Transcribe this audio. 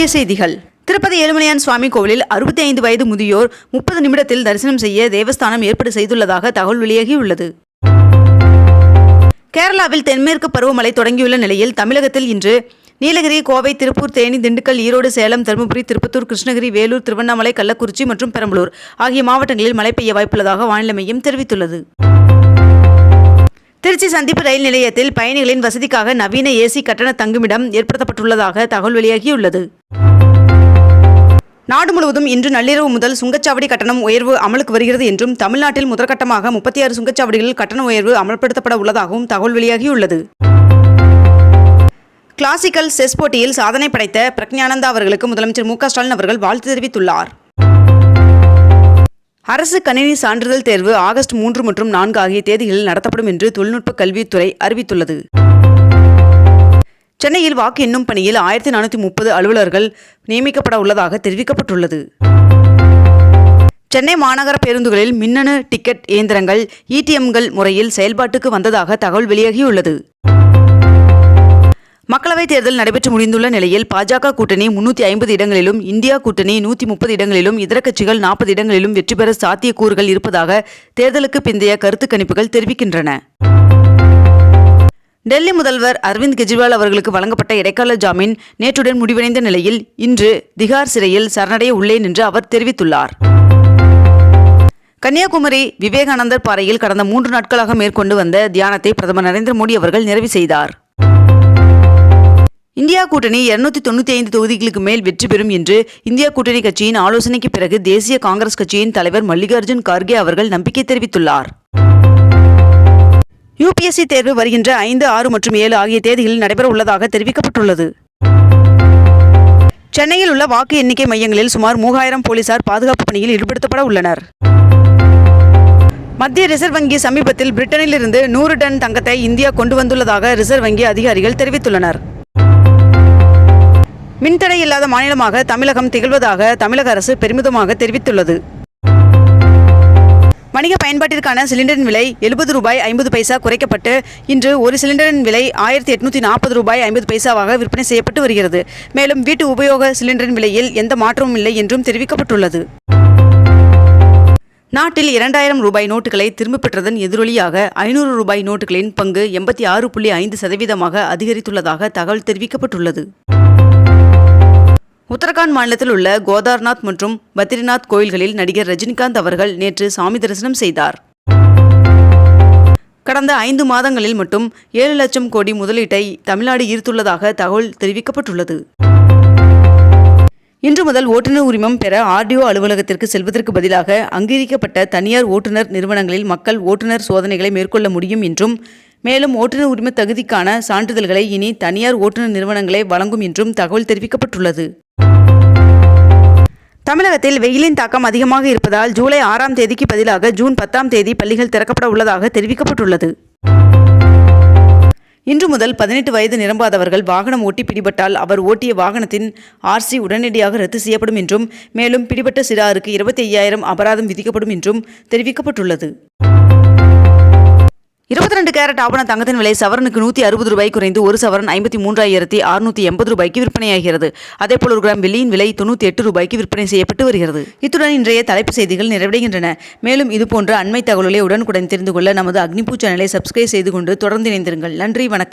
முக்கிய செய்திகள். திருப்பதி ஏழுமலையான் சுவாமி கோவிலில் அறுபத்தி ஐந்து வயது முதியோர் முப்பது நிமிடத்தில் தரிசனம் செய்ய தேவஸ்தானம் ஏற்பாடு செய்துள்ளதாக தகவல் வெளியாகியுள்ளது. கேரளாவில் தென்மேற்கு பருவமழை தொடங்கியுள்ள நிலையில் தமிழகத்தில் இன்று நீலகிரி கோவை திருப்பூர் தேனி திண்டுக்கல் ஈரோடு சேலம் தருமபுரி திருப்பத்தூர் கிருஷ்ணகிரி வேலூர் திருவண்ணாமலை கள்ளக்குறிச்சி மற்றும் பெரம்பலூர் ஆகிய மாவட்டங்களில் மழை பெய்ய வாய்ப்புள்ளதாக வானிலை மையம் தெரிவித்துள்ளது. திருச்சி சந்திப்பு ரயில் நிலையத்தில் பயணிகளின் வசதிக்காக நவீன ஏசி கட்டண தங்குமிடம் ஏற்படுத்தப்பட்டுள்ளதாக தகவல் வெளியாகியுள்ளது. நாடு முழுவதும் இன்று நள்ளிரவு முதல் சுங்கச்சாவடி கட்டணம் உயர்வு அமலுக்கு வருகிறது என்றும் தமிழ்நாட்டில் முதற்கட்டமாக முப்பத்தி ஆறு சுங்கச்சாவடிகளில் கட்டண உயர்வு அமல்படுத்தப்பட உள்ளதாகவும் தகவல் வெளியாகியுள்ளது. கிளாசிக்கல் செஸ் போட்டியில் சாதனை படைத்த பிரக்ஞானந்தா அவர்களுக்கு முதலமைச்சர் மு ஸ்டாலின் அவர்கள் வாழ்த்து தெரிவித்துள்ளார். அரசு கணினி சான்றிதழ் தேர்வு ஆகஸ்ட் மூன்று மற்றும் நான்கு ஆகிய தேதிகளில் நடத்தப்படும் என்று தொழில்நுட்ப கல்வித்துறை அறிவித்துள்ளது. சென்னையில் வாக்கு எண்ணும் பணியில் ஆயிரத்தி நானூற்றி முப்பது அலுவலர்கள் நியமிக்கப்பட உள்ளதாக தெரிவிக்கப்பட்டுள்ளது. சென்னை மாநகர பேருந்துகளில் மின்னணு டிக்கெட் இயந்திரங்கள் இடிஎம்கள் முறையில் செயல்பாட்டுக்கு வந்ததாக தகவல் வெளியாகியுள்ளது. மக்களவைத் தேர்தல் நடைபெற்று முடிந்துள்ள நிலையில் பாஜக கூட்டணி முன்னூற்றி ஐம்பது இடங்களிலும் இந்தியா கூட்டணி நூற்றி முப்பது இடங்களிலும் இதர கட்சிகள் நாற்பது இடங்களிலும் வெற்றி பெற சாத்தியக்கூறுகள் இருப்பதாக தேர்தலுக்கு பிந்தைய கருத்து கணிப்புகள் தெரிவிக்கின்றன. டெல்லி முதல்வர் அரவிந்த் கெஜ்ரிவால் அவர்களுக்கு வழங்கப்பட்ட இடைக்கால ஜாமீன் நேற்றுடன் முடிவடைந்த நிலையில் இன்று திகார் சிறையில் சரணடைய உள்ளேன் என்று அவர் தெரிவித்துள்ளார். கன்னியாகுமரி விவேகானந்தர் பாறையில் கடந்த மூன்று நாட்களாக மேற்கொண்டு வந்த தியானத்தை பிரதமர் நரேந்திர மோடி அவர்கள் நிறைவு செய்தார். இந்தியா கூட்டணி இருநூத்தி தொண்ணூத்தி ஐந்து தொகுதிகளுக்கு மேல் வெற்றி பெறும் என்று இந்தியா கூட்டணி கட்சியின் ஆலோசனைக்கு பிறகு தேசிய காங்கிரஸ் கட்சியின் தலைவர் மல்லிகார்ஜுன் கார்கே அவர்கள் நம்பிக்கை தெரிவித்துள்ளார். யுபிஎஸ்சி தேர்வு வருகின்ற ஐந்து ஆறு மற்றும் ஏழு ஆகிய தேதிகளில் நடைபெற உள்ளதாக தெரிவிக்கப்பட்டுள்ளது. சென்னையில் உள்ள வாக்கு எண்ணிக்கை மையங்களில் சுமார் மூவாயிரம் போலீசார் பாதுகாப்பு பணியில் ஈடுபடுத்தப்பட உள்ளனர். மத்திய ரிசர்வ் வங்கி சமீபத்தில் பிரிட்டனிலிருந்து நூறு டன் தங்கத்தை இந்தியா கொண்டு வந்துள்ளதாக ரிசர்வ் வங்கி அதிகாரிகள் தெரிவித்துள்ளனர். மின்தடை இல்லாத மாநிலமாக தமிழகம் திகழ்வதாக தமிழக அரசு பெருமிதமாக தெரிவித்துள்ளது. வணிக பயன்பாட்டிற்கான சிலிண்டரின் விலை எழுபது ரூபாய் ஐம்பது பைசா குறைக்கப்பட்டு இன்று ஒரு சிலிண்டரின் விலை ஆயிரத்தி எட்நூத்தி நாற்பது ரூபாய் ஐம்பது பைசாவாக விற்பனை செய்யப்பட்டு வருகிறது. மேலும் வீட்டு உபயோக சிலிண்டரின் விலையில் எந்த மாற்றமும் இல்லை என்றும் தெரிவிக்கப்பட்டுள்ளது. நாட்டில் இரண்டாயிரம் ரூபாய் நோட்டுகளை திரும்பப் பெற்றதன் எதிரொலியாக ஐநூறு ரூபாய் நோட்டுகளின் பங்கு எண்பத்தி ஆறு புள்ளி ஐந்து சதவீதமாக அதிகரித்துள்ளதாக தகவல் தெரிவிக்கப்பட்டுள்ளது. உத்தரகாண்ட் மாநிலத்தில் உள்ள கோதார்நாத் மற்றும் பத்ரிநாத் கோயில்களில் நடிகர் ரஜினிகாந்த் அவர்கள் நேற்று சாமி தரிசனம் செய்தார். கடந்த ஐந்து மாதங்களில் மட்டும் ஏழு லட்சம் கோடி முதலீட்டை தமிழ்நாடு ஈர்த்துள்ளதாக தகவல் தெரிவிக்கப்பட்டுள்ளது. இன்று முதல் ஓட்டுநர் உரிமம் பெற ஆர்டிஓ அலுவலகத்திற்கு செல்வதற்கு பதிலாக அங்கீகரிக்கப்பட்ட தனியார் ஓட்டுநர் நிறுவனங்களில் மக்கள் ஓட்டுநர் சோதனைகளை மேற்கொள்ள முடியும் என்றும் மேலும் ஓட்டுநர் உரிமை தகுதிக்கான சான்றிதழ்களை இனி தனியார் ஓட்டுநர் நிறுவனங்களே வழங்கும் என்றும் தகவல் தெரிவிக்கப்பட்டுள்ளது. தமிழகத்தில் வெயிலின் தாக்கம் அதிகமாக இருப்பதால் ஜூலை ஆறாம் தேதிக்கு பதிலாக ஜூன் பத்தாம் தேதி பள்ளிகள் திறக்கப்பட உள்ளதாக தெரிவிக்கப்பட்டுள்ளது. இன்று முதல் பதினெட்டு வயது நிரம்பாதவர்கள் வாகனம் ஓட்டி பிடிபட்டால் அவர் ஓட்டிய வாகனத்தின் ஆர்சி உடனடியாக ரத்து செய்யப்படும் என்றும் மேலும் பிடிபட்ட சிறாருக்கு இருபத்தி ஐயாயிரம் அபராதம் விதிக்கப்படும் என்றும் தெரிவிக்கப்பட்டுள்ளது. இருபத்தி ரெண்டு கேரட் ஆபண தங்கத்தின் விலை சவரனுக்கு நூற்றி அறுபது ரூபாய் குறைந்து ஒரு சவரன் ஐம்பத்தி மூன்றாயிரத்தி அறுநூற்றி எண்பது ரூபாய்க்கு விற்பனையாகிறது. அதேபோல் ஒரு கிராம் வெள்ளியின் விலை தொண்ணூற்றி எட்டு ரூபாய்க்கு விற்பனை செய்யப்பட்டு வருகிறது. இத்துடன் இன்றைய தலைப்பு செய்திகள் நிறைவடைகின்றன. மேலும் இதுபோன்ற அண்மை தகவல்களை உடனுக்குடன் தெரிந்து கொள்ள நமது அக்னிபூ சேனலை சப்ஸ்கிரைப் செய்து கொண்டு தொடர்ந்து இணைந்திருங்கள். நன்றி வணக்கம்.